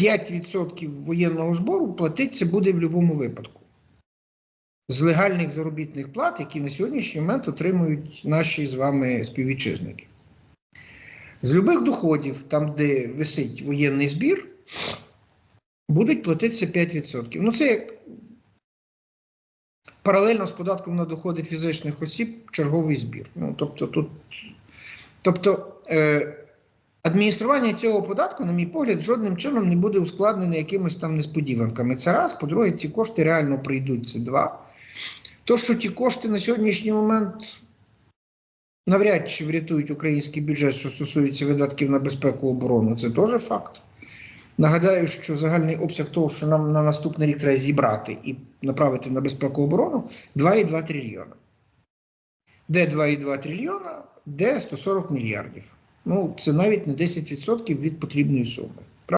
5% воєнного збору платиться буде в будь-якому випадку. З легальних заробітних плат, які на сьогоднішній момент отримують наші з вами співвітчизники. З любих доходів, там, де висить воєнний збір, будуть платитися 5%. Ну, це як паралельно з податком на доходи фізичних осіб черговий збір. Ну, тобто, тут, тобто е, адміністрування цього податку, на мій погляд, жодним чином не буде ускладнене якимось там несподіванками. Це раз. По-друге, ці кошти реально прийдуть. Це два. То, що ті кошти на сьогоднішній момент навряд чи врятують український бюджет, що стосується видатків на безпеку оборону, це теж факт. Нагадаю, що загальний обсяг того, що нам на наступний рік треба зібрати і направити на безпеку оборону 2,2 трильйона. Де 2,2 трильйона, де 140 мільярдів. Ну, це навіть не 10% від потрібної суми.